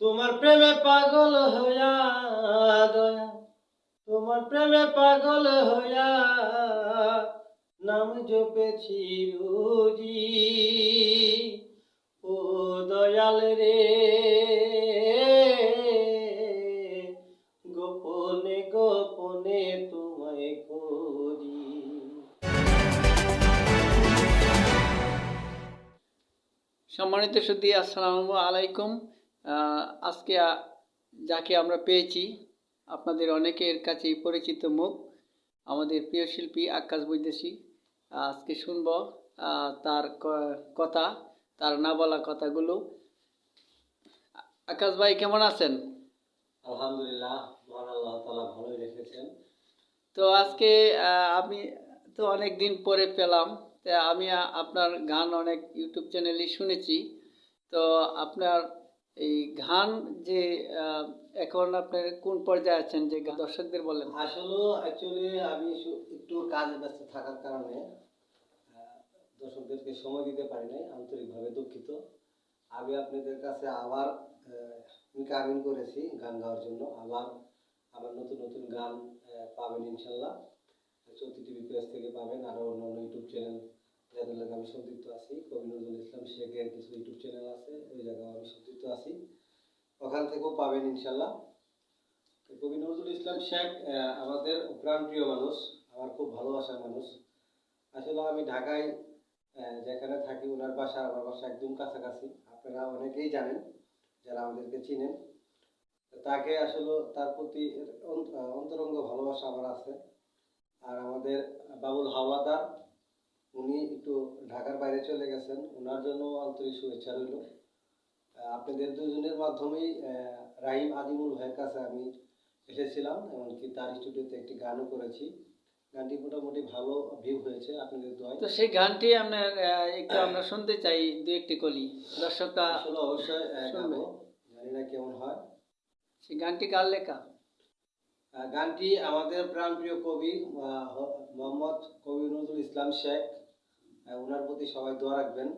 তোমার প্রেমে পাগল হইয়া দয়া, তোমার প্রেমে পাগল হইয়া নাম জপেছি রোজি। ও দয়াল রে, গোপনে গোপনে তোমায় করি। সম্মানিত সুদী আসসালামু আলাইকুম। আজকে যাকে আমরা পেয়েছি আপনাদের অনেকের কাছেই পরিচিত মুখ আমাদের প্রিয় শিল্পী আকাশ বৈদেশী। আজকে শুনব তার কথা তার না বলা কথাগুলো। আকাশ ভাই কেমন আছেন? আলহামদুলিল্লাহ মহান আল্লাহ তালা ভালোই রেখেছেন। তো আজকে আমি তো অনেক দিন পরে পেলাম তা আমি আপনার গান অনেক ইউটিউব চ্যানেলে শুনেছি। তো আপনার এই গান যে এখন আপনার কোন পর্যায়ে আছেন যে গা- দর্শকদের বলেন? আসলে অ্যাকচুয়ালি আমি একটু কাজে ব্যস্ত থাকার কারণে দর্শকদেরকে সময় দিতে পারি নাই, আন্তরিকভাবে দুঃখিত। আমি আপনাদের কাছে আবার কামিন করেছি গান গাওয়ার জন্য। আবার আবার নতুন নতুন গান পাবেন ইনশাল্লাহ। চৌতি টিভি পেজ থেকে পাবেন আরও অন্যান্য ইউটিউব চ্যানেল। যাদের লাগে আমি সংযুক্ত আছি। কবি নজরুল ইসলাম শেখের কিছু ইউটিউব চ্যানেল আছে, ওই জায়গায় আমি সংযুক্ত আছি। ওখান থেকেও পাবেন ইনশাল্লাহ কবি নজরুল ইসলাম শেখ আমাদের প্রাণপ্রিয় মানুষ, আমার খুব ভালোবাসার মানুষ। আসলে আমি ঢাকায় যেখানে থাকি ওনার বাসা, আমার বাসা একদম কাছাকাছি। আপনারা অনেকেই জানেন, যারা আমাদেরকে চিনেন। তাকে আসলে তার প্রতি অন্ত- অন্তরঙ্গ ভালোবাসা আমার আছে। আর আমাদের বাবুল হাওলাদার উনি একটু ঢাকার বাইরে চলে গেছেন ওনার জন্য আন্তরিক শুভেচ্ছা রইল। আপনাদের দুজনের মাধ্যমেই আহ, রাহিম আজিমুল ভাইয়ের কাছে আমি এসেছিলাম এমনকি তার স্টুডিওতে একটি গানও করেছি। গানটি মোটামুটি ভালো ভিউ হয়েছে আপনাদের দোয়ায়। তো সেই গানটি আপনার আহ, একটু আমরা শুনতে চাই দু একটি কলি। দর্শকরা আসলে অবশ্যই। গাবো। জানি না কেমন হয়। সেই গানটি কার লেখা? গানটি আমাদের প্রাণপ্রিয় কবি আহ, মোহাম্মদ কবি নজরুল ইসলাম শেখ। ওনার প্রতি সবাই দোয়া রাখবেন।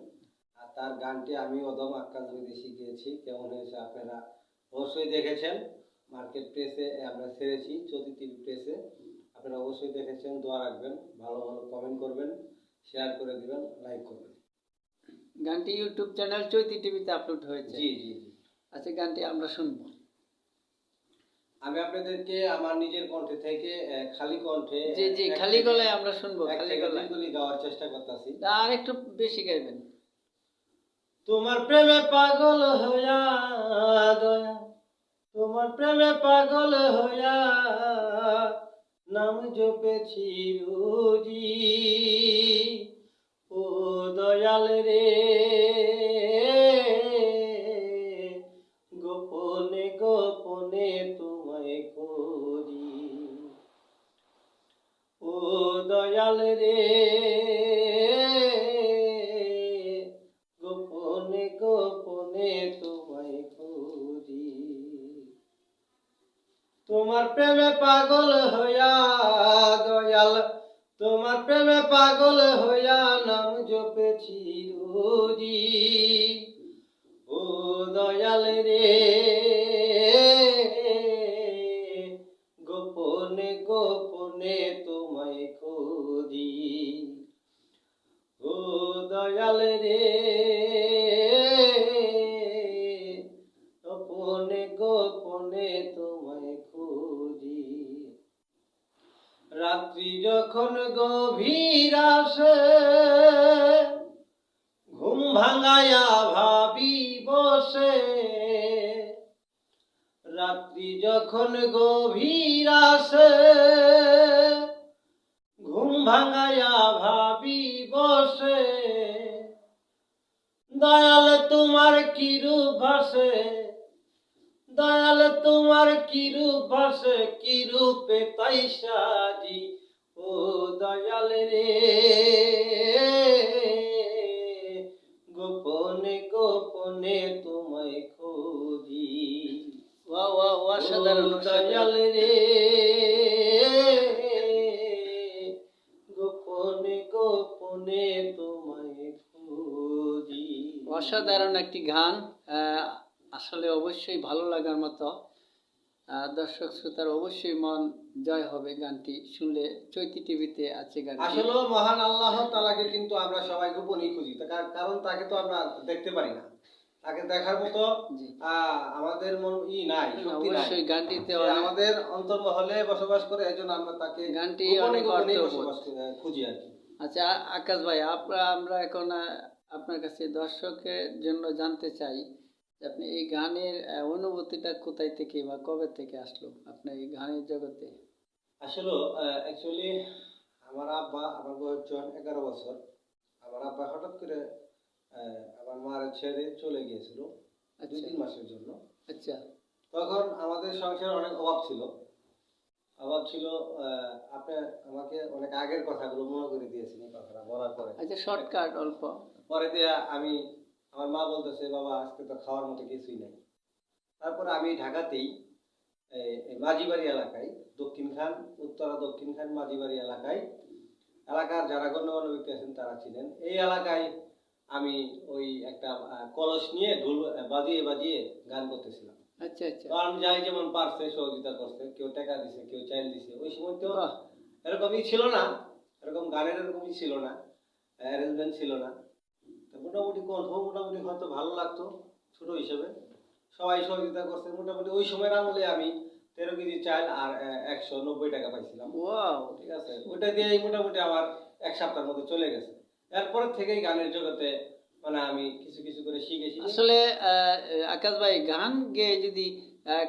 আর তার গানটি আমি অদম আক্কাস বিদেশি গিয়েছি কেমন হয়েছে আপনারা অবশ্যই দেখেছেন। মার্কেট প্রেসে আমরা ছেড়েছি চৌধুরী টিভি প্রেসে। আপনারা অবশ্যই দেখেছেন দোয়া রাখবেন। ভালো ভালো কমেন্ট করবেন শেয়ার করে দিবেন লাইক করবেন। গানটি ইউটিউব চ্যানেল চৈতি টিভিতে আপলোড হয়েছে। জি জি। আচ্ছা গানটি আমরা শুনব। আমি আপনাদেরকে আমার নিজের কণ্ঠে থেকে খালি কণ্ঠে জি জি খালি গলায় আমরা শুনব খালি গলায়। গুলি গাওয়ার চেষ্টা করতেছি। আর একটু বেশি গাইবেন। তোমার প্রেমে পাগল হইয়া দয়া তোমার প্রেমে পাগল হইয়া নাম জপেছি রোজি প্রেমে পাগল হইয়া দয়াল, তোমার প্রেমে পাগল হইয়া নাম জপেছি রোজি। ও দয়াল রে, গোপনে গোপনে তোমায় খুঁজি। ও দয়াল রে যখন গভীর আসে, ঘুম ভাঙায়া ভাবি বসে, দয়াল, তোমার কি রূপ ভাসে দয়াল, তোমার কি রূপ ভাসে কি রূপে তাই সাজি? ও দয়াল রে, গোপনে গোপনে তোমায় খুঁজি। অসাধারণ দয়াল অসাধারণ। রে গোপনে গোপনে তোমায় খুঁজি। অসাধারণ একটি গান আসলে অবশ্যই ভালো লাগার মতো। দর্শক শ্রোতার অবশ্যই মন জয় হবে গানটি শুনলে। চৈতি টিভিতে আছে গান আসলে মহান আল্লাহ তালাকে কিন্তু আমরা সবাই গোপনই খুঁজি। কারণ তাকে তো আমরা দেখতে পারি না। তাকে দেখার মতো আমাদের ই নাই শক্তি নাই। গানটিতে আমাদের অন্তর্মহলে বসবাস করে এজন্য আমরা তাকে গানটি অনেক বসবাস খুঁজি আর কি। আচ্ছা আকাশ ভাই আপনারা আমরা এখন আপনার কাছে দর্শকের জন্য জানতে চাই যে আপনি এই গানের অনুভূতিটা কোথায় থেকে বা কবে থেকে আসলো আপনার এই গানের জগতে? আসলে অ্যাকচুয়ালি আমার আব্বা আমার বয়স যখন এগারো বছর। আমার আব্বা হঠাৎ করে আমার মার ছেড়ে চলে গিয়েছিল দুই আচ্ছা। তিন মাসের জন্য। আচ্ছা। তখন আমাদের সংসারে অনেক অভাব ছিল। অভাব ছিল আহ, আপনি আমাকে অনেক আগের কথাগুলো মনে করে দিয়েছেন এই কথাটা বলার পরে। আচ্ছা শর্টকাট অল্প। পরে দিয়ে আমি আমার মা বলতেছে বাবা আজকে তো খাওয়ার মতো কিছুই নাই। তারপরে আমি ঢাকাতেই মাঝিবাড়ি এলাকায় দক্ষিণ খান উত্তরা দক্ষিণ খান মাঝিবাড়ি এলাকায় এলাকার যারা গণ্যমান্য ব্যক্তি আছেন তারা ছিলেন। এই এলাকায় আমি ওই একটা কলস নিয়ে ঢোল বাজিয়ে বাজিয়ে গান করতেছিলাম। আচ্ছা আচ্ছা। আমি যাই যেমন পারছে সহযোগিতা করছে কেউ টাকা দিছে কেউ চাইল দিছে। ওই সময় তো এরকমই ছিল না এরকম গানের এরকমই ছিল না অ্যারেঞ্জমেন্ট ছিল না। তো মোটামুটি কণ্ঠ মোটামুটি হয়তো ভালো লাগতো ছোট হিসেবে। সবাই সহযোগিতা করছে মোটামুটি ওই সময়ের আমলে আমি তেরো কেজি চাল আর একশো নব্বই টাকা পাইছিলাম। ঠিক আছে? ওইটা দিয়েই মোটামুটি আমার এক সপ্তাহের মতো চলে গেছে। এরপর থেকেই গানের জগতে মানে আমি কিছু কিছু করে শিখেছি। আসলে আকাশ ভাই গান গেয়ে যদি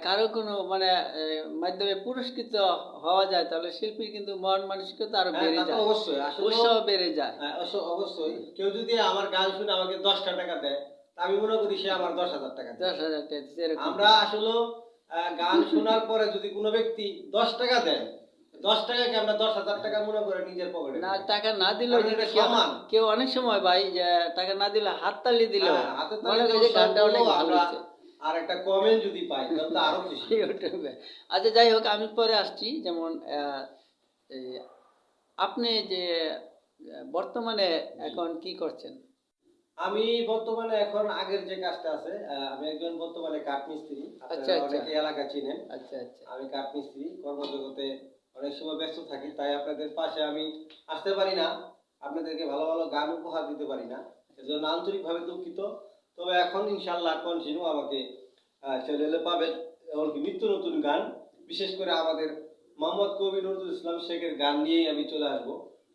কারও কোনো মানে মাধ্যমে পুরস্কৃত হওয়া যায় তাহলে শিল্পীর কিন্তু মন মানসিকতা আরও হ্যাঁ, বেড়ে যায়। অবশ্যই উৎসাহ বেড়ে যায়। হ্যাঁ, অবশ্যই। কেউ যদি আমার গান শুনে আমাকে দশটা টাকা দেয় আমি মনে করি সে আমার দশ হাজার টাকা দশ হাজার টাকা আমরা আসলে আহ, গান শোনার পরে যদি কোনো ব্যক্তি দশ টাকা দেয় দশ টাকাকে আমরা দশ হাজার টাকা মনে করে নিজের পকেটে না টাকা না দিলেও কারণ যদি এটা কেউ- সমান। কেউ অনেক সময় ভাই টাকা না দিলে হাত দিল। হ্যাঁ, হাতে তালি মনে করি যে গানটা অনেক ভালো আমরা আর একটা কমেন্ট যদি পাই তাহলে আরও খুশি। আচ্ছা যাই হোক আমি পরে আসছি। যেমন আপনি যে বর্তমানে এখন কি করছেন? আমি বর্তমানে এখন আগের যে কাজটা আছে আমি একজন বর্তমানে কাঠমিস্ত্রি। আচ্ছা, আচ্ছা। অনেকে এলাকা চিনেন। আচ্ছা আচ্ছা। আমি কাঠমিস্ত্রি কর্মজগতে অনেক সময় ব্যস্ত থাকি তাই আপনাদের পাশে আমি আসতে পারি না। আপনাদেরকে ভালো ভালো গান উপহার দিতে পারি না এজন্য আন্তরিকভাবে দুঃখিত। তবে এখন ইনশাল্লাহ কন্টিনিউ আমাকে চ্যানেলে পাবেন এমনকি নিত্য নতুন গান বিশেষ করে আমাদের মোহাম্মদ কবি নজরুল ইসলাম শেখের গান নিয়েই আমি চলে আসব।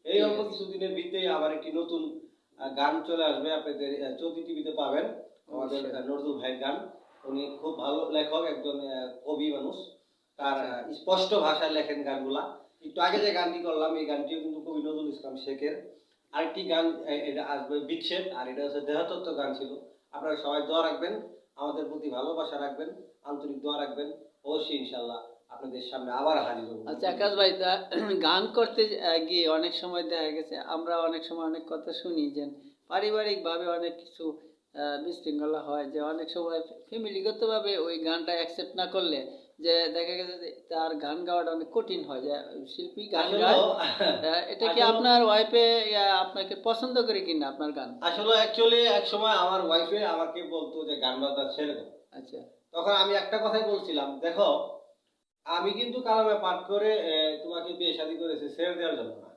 এই অল্প। কিছুদিনের ভিতরেই আবার একটি নতুন গান চলে আসবে আপনাদের চৌধুরী টিভিতে পাবেন। আমাদের। নজরুল ভাইয়ের গান। উনি খুব ভালো লেখক একজন কবি মানুষ। তার স্পষ্ট ভাষায় লেখেন গানগুলা। একটু আগে যে গানটি করলাম, এই গানটিও কিন্তু কবি নজরুল ইসলাম শেখের। আরেকটি গান এটা আসবে বিচ্ছেদ, আর এটা হচ্ছে দেহতত্ত্ব গান ছিল। আপনারা সবাই দোয়া রাখবেন, আমাদের প্রতি ভালোবাসা রাখবেন, আন্তরিক দোয়া রাখবেন। অবশ্যই ইনশাল্লাহ আপনাদের সামনে আবার হাজির হব। আচ্ছা আকাশ ভাই গান করতে গিয়ে অনেক সময় দেখা গেছে, আমরা অনেক সময় অনেক কথা শুনি যে পারিবারিকভাবে অনেক কিছু বিশৃঙ্খলা হয়, যে অনেক সময় ফ্যামিলিগতভাবে ওই গানটা অ্যাকসেপ্ট না করলে যে দেখা গেছে যে তার গান গাওয়াটা অনেক কঠিন হয় যে শিল্পী গান গায় এটা কি আপনার ওয়াইফে আপনাকে পছন্দ করে কিনা আপনার গান? আসলে অ্যাকচুয়ালি এক সময় আমার ওয়াইফে আমাকে বলতো যে গান বাজনা ছেড়ে দাও। আচ্ছা। তখন আমি একটা কথাই বলছিলাম দেখো আমি কিন্তু কালামে পাঠ করে তোমাকে বিয়ে শাদী করেছি ছেড়ে দেওয়ার জন্য না।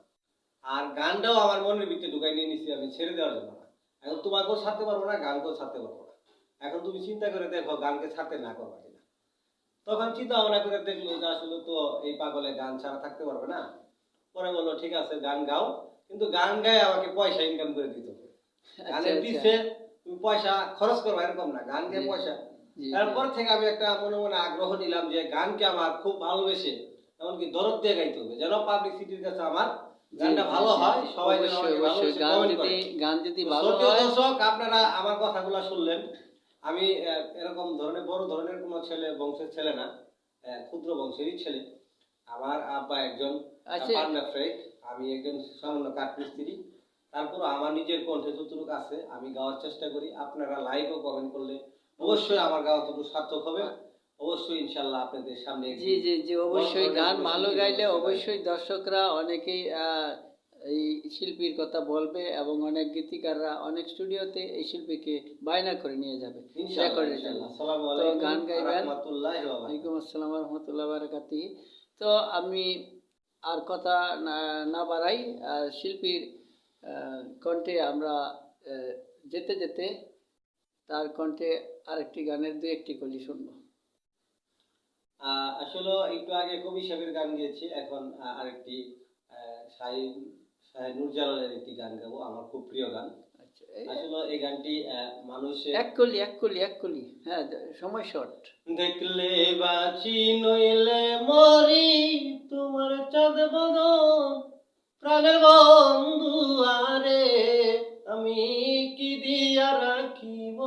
আর গানটাও আমার মনের ভিতরে ঢুকাই নিয়ে নিচ্ছি আমি ছেড়ে দেওয়ার জন্য না। এখন তোমাকেও ছাড়তে পারব না গানকেও ছাড়তে পারব না। এখন তুমি চিন্তা করে দেখো গানকে ছাড়তে না করবা তখন চিন্তা ভাবনা করে দেখল যে আসলে তো এই পাগলে গান ছাড়া থাকতে পারবে না। পরে বলল ঠিক আছে গান গাও। কিন্তু গান গায়ে আমাকে পয়সা ইনকাম করে দিতে। আচ্ছা, গানের আচ্ছা। পিছে তুমি পয়সা খরচ করবা এরকম না। গান গেয়ে। পয়সা। তারপর থেকে আমি একটা মনে মনে আগ্রহ নিলাম যে গানকে আমার খুব ভালোবেসে এমনকি দরদ দিয়ে গাইতে হবে। যেন পাবলিসিটির কাছে আমার গানটা ভালো হয় সবাই যেন অবশ্যই আমাকে অবশ্যই। ভালোবেসে গান যদি করে। গান যদি ভালো হয় দর্শক আপনারা আমার কথাগুলো শুনলেন। আমি এরকম ধরনের বড় ধরনের কোনো ছেলে বংশের ছেলে না ক্ষুদ্র বংশেরই ছেলে। আমার আব্বা একজন আচ্ছা। পান্না ফ্রেক আমি একজন সামান্য কাঠমিস্ত্রি। তারপর আমার নিজের কণ্ঠে যতটুকু আছে আমি গাওয়ার চেষ্টা করি। আপনারা লাইক ও কমেন্ট করলে অবশ্যই আমার গাওয়া ততটুকু সার্থক হবে। অবশ্যই ইনশাল্লাহ আপনাদের সামনে জি জি জি অবশ্যই গান ভালো গাইলে। অবশ্যই দর্শকরা অনেকেই আহ, এই শিল্পীর কথা বলবে এবং অনেক গীতিকাররা অনেক স্টুডিওতে এই শিল্পীকে বায়না করে নিয়ে যাবে। তো গান গাইবেন। ওয়ালাইকুম আসসালাম রহমতুল্লাহ বারাকাতি তো আমি আর কথা না বাড়াই শিল্পীর কণ্ঠে আমরা যেতে যেতে তার কণ্ঠে আরেকটি গানের দু একটি কলি শুনব। আহ, আসলে একটু আগে কবি সাহেবের গান গিয়েছি এখন আরেকটি শাহিন নুরজালালের একটি গান গাবো আমার খুব প্রিয় গান। আচ্ছা এই- আসলে এই গানটি মানুষের এক কলি এক কলি এক কলি। হ্যাঁ সময় শর্ট দেখলে বাঁচি নইলে মরি তোমার চাঁদ বদন প্রাণের বন্ধু আরে আমি কি দিয়া রাখিব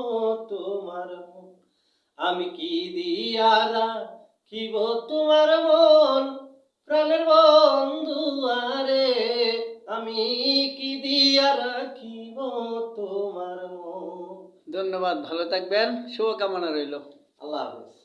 তোমার মন? আমি কি দিয়া রাখিব তোমার মন? প্রাণের বন্ধু আরে আমি কি দিয়া রাখিব তোমার ধন্যবাদ ভালো থাকবেন। শুভকামনা রইল। আল্লাহ হাফেজ।